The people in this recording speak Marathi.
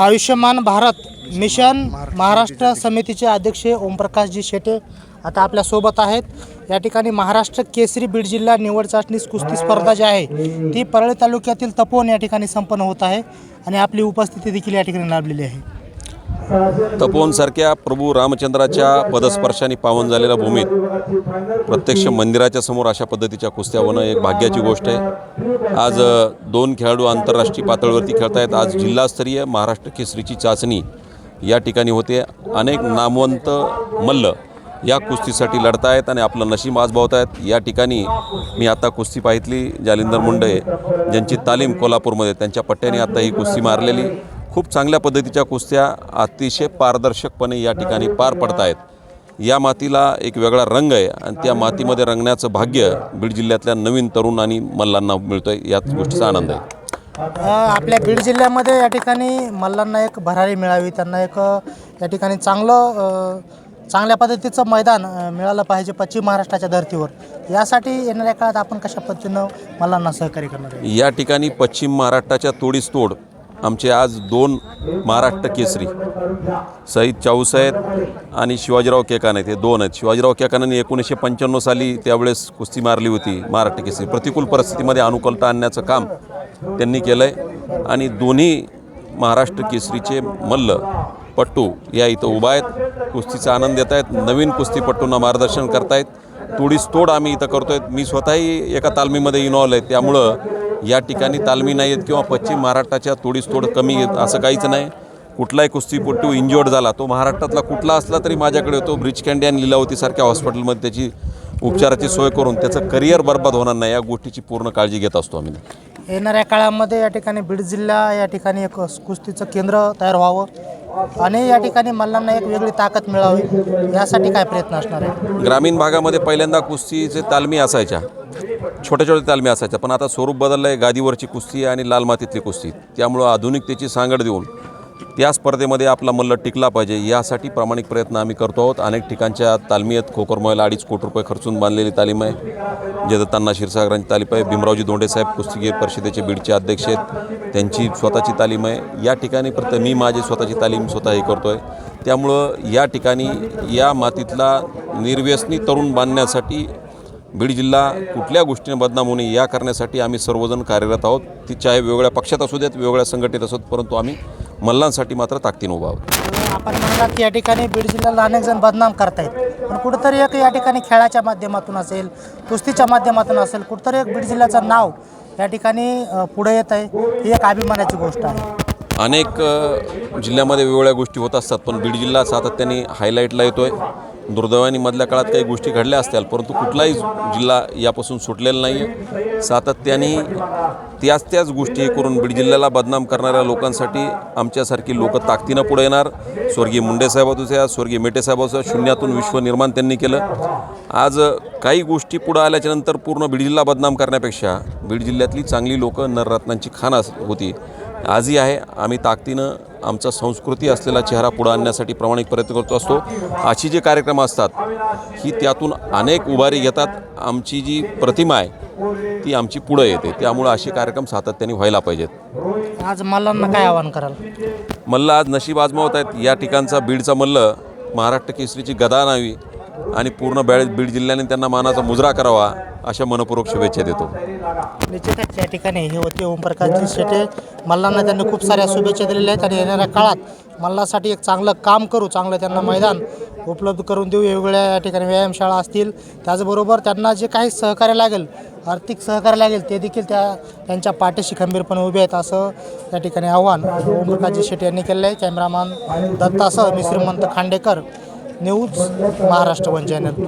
आयुष्यमान भारत मिशन महाराष्ट्र समितीचे अध्यक्ष ओमप्रकाशजी शेटे आता आपल्यासोबत आहेत. या ठिकाणी महाराष्ट्र केसरी बीड जिल्हा निवड चाचणीस कुस्ती स्पर्धा जी आहे ती परळी तालुक्यातील तपोवन या ठिकाणी संपन्न होत आहे आणि आपली उपस्थिती देखील या ठिकाणी लाभलेली आहे. तपोवनसारख्या प्रभू रामचंद्राच्या पदस्पर्शाने पावन झालेल्या भूमीत प्रत्यक्ष मंदिराच्या समोर अशा पद्धतीच्या कुस्त्या होणं एक भाग्याची गोष्ट आहे. आज दोन खेळाडू आंतरराष्ट्रीय पातळीवरती खेळत आहेत आज जिल्हास्तरीय महाराष्ट्र केसरीची चाचणी या ठिकाणी होते. अनेक नामवंत मल्ल या कुस्तीसाठी लढतायत आणि आपलं नशीब आजमावत आहेत या ठिकाणी मी आता कुस्ती पाहितली. जालिंदर मुंडे ज्यांची तालीम कोल्हापूरमध्ये त्यांच्या पट्ट्याने आता ही कुस्ती मारलेली. खूप चांगल्या पद्धतीच्या कुस्त्या अतिशय पारदर्शकपणे या ठिकाणी पार पडत आहेत या मातीला एक वेगळा रंग आहे आणि त्या मातीमध्ये रंगण्याचं भाग्य बीड जिल्ह्यातल्या नवीन तरुण आणि मल्लांना मिळतं आहे याच गोष्टीचा आनंद आहे. आपल्या बीड जिल्ह्यामध्ये या ठिकाणी मल्लांना एक भरारी मिळावी त्यांना एक या ठिकाणी चांगलं चांगल्या पद्धतीचं मैदान मिळालं पाहिजे पश्चिम महाराष्ट्राच्या धर्तीवर. यासाठी येणाऱ्या काळात आपण कशा पद्धतीनं मल्लांना सहकार्य करणार या ठिकाणी पश्चिम महाराष्ट्राच्या तोडीस तोड आमचे आज दोन महाराष्ट्र केसरी सईद चाऊस आहेत आणि शिवाजीराव केकान आहेत हे दोन आहेत. शिवाजीराव केकानांनी एकोणीसशे पंच्याण्णव साली त्यावेळेस कुस्ती मारली होती महाराष्ट्र केसरी. प्रतिकूल परिस्थितीमध्ये अनुकूलता आणण्याचं काम त्यांनी केलं आहे आणि दोन्ही महाराष्ट्र केसरीचे मल्ल पट्टू या इथं उभा आहेत. कुस्तीचा आनंद देत आहेत. नवीन कुस्तीपट्टूंना मार्गदर्शन करतायत. तोडीस तोड आम्ही इथं करतो आहे मी स्वतःही एका तालमीमध्ये इन्व्हॉल्व आहे. त्यामुळं या ठिकाणी तालमी नाही आहेत किंवा पश्चिम महाराष्ट्राच्या तोडीस तोड कमी आहेत असं काहीच नाही. कुठलाही कुस्तीपट्टू इंजोर्ड झाला तो महाराष्ट्रातला कुठला असला तरी माझ्याकडे येतो. ब्रिज कॅन्डी आणि लिलावतीसारख्या हॉस्पिटलमध्ये त्याची उपचाराची सोय करून त्याचं करिअर बर्बाद होणार नाही या गोष्टीची पूर्ण काळजी घेत असतो आम्ही. येणाऱ्या काळामध्ये या ठिकाणी बीड जिल्हा या ठिकाणी एक कुस्तीचं केंद्र तयार व्हावं आणि या ठिकाणी मल्लांना एक वेगळी ताकद मिळावी यासाठी काय प्रयत्न असणार आहे ग्रामीण भागामध्ये पहिल्यांदा कुस्तीचे तालमी असायच्या. छोट्या छोट्या तालमी असायच्या. पण आता स्वरूप बदललं आहे गादीवरची कुस्ती आणि लाल मातीतली कुस्ती. त्यामुळं आधुनिकतेची सांगड देऊन त्या स्पर्धेमध्ये आपला मल्ल टिकला पाहिजे. यासाठी प्रामाणिक प्रयत्न आम्ही करतो आहोत. अनेक ठिकाणच्या तालमी आहेत. खोकरमोयला अडीच कोटी रुपये खर्चून बांधलेली तालीम आहे. जदत्तांना क्षीरसागरांची तालीम आहे. भीमरावजी धोंडे साहेब कुस्तीगीर परिषदेचे बीडचे अध्यक्ष आहेत. त्यांची स्वतःची तालीम आहे. या ठिकाणी प्रत्येक मी माझी स्वतःची तालीम स्वतः हे करतो आहे त्यामुळं या ठिकाणी या मातीतला निर्व्यसनी तरुण बांधण्यासाठी बीड जिल्हा कुठल्या गोष्टीने बदनाम होऊ नये या करण्यासाठी आम्ही सर्वजण कार्यरत आहोत. ती चाहे वेगळ्या पक्षात असू देत वेगवेगळ्या संघटित असोत परंतु आम्ही मल्लांसाठी मात्र ताकदीनं उभा आहोत. आपण म्हणालात की या ठिकाणी बीड जिल्ह्याला अनेक जण बदनाम करतायत. पण कुठंतरी एक या ठिकाणी खेळाच्या माध्यमातून असेल कुस्तीच्या माध्यमातून असेल कुठंतरी एक बीड जिल्ह्याचं नाव या ठिकाणी पुढे येत आहे. ही एक अभिमानाची गोष्ट आहे. अनेक जिल्ह्यामध्ये वेगवेगळ्या गोष्टी होत असतात पण बीड जिल्हा सातत्याने हायलाईटला येतो आहे दुर्दैवाने मधल्या काळात काही गोष्टी घडल्या असतील परंतु कुठलाही जिल्हा यापासून सुटलेला नाही आहे सातत्याने त्याच त्याच गोष्टी हे करून बीड जिल्ह्याला बदनाम करणाऱ्या लोकांसाठी आमच्यासारखी लोक ताकदीनं पुढे येणार. स्वर्गीय मुंडे साहेब स्वर्गीय मेटे साहेब शून्यातून विश्व निर्माण त्यांनी केलं. आज काही गोष्टी पुढं आल्याच्यानंतर पूर्ण बीड जिल्हा बदनाम करण्यापेक्षा बीड जिल्ह्यातली चांगली लोकं नररत्नांची खाण अस- होती. आजही आहे. आम्ही ताकदीनं आमचा संस्कृती असलेला चेहरा पुढं आणण्यासाठी प्रामाणिक प्रयत्न करतो असतो. अशी जे कार्यक्रम असतात ही त्यातून अनेक उभारी घेतात. आमची जी प्रतिमा आहे ती आमची पुढं येते. त्यामुळं असे कार्यक्रम सातत्याने व्हायला पाहिजेत. आज मल्लांना काय आवाहन कराल? मल्ल आज नशीब आजमावत आहेत. या ठिकाणचा बीडचा मल्ल महाराष्ट्र केसरीची गदा नावी आणि पूर्ण बेळ बीड जिल्ह्याने त्यांना मानाचा मुजरा करावा. अशा मनपूर्वक शुभेच्छा देतो. निश्चितच या ठिकाणी हे होते ओमप्रकाशजी शेटे. मल्लांना त्यांनी खूप साऱ्या शुभेच्छा दिलेल्या आहेत आणि येणाऱ्या काळात मल्लासाठी एक चांगलं काम करू चांगलं त्यांना मैदान उपलब्ध करून देऊ. वेगवेगळ्या या ठिकाणी व्यायामशाळा असतील. त्याचबरोबर त्यांना जे काही सहकार्य लागेल आर्थिक सहकार्य लागेल ते देखील त्या त्यांच्या पाठीशी खंबीरपणे उभे आहेत असं त्या ठिकाणी आव्हान ओमप्रकाशजी शेटे यांनी केलं आहे. कॅमेरामॅन दत्तासह मी Shrimant Khandekar news Maharashtra one channel.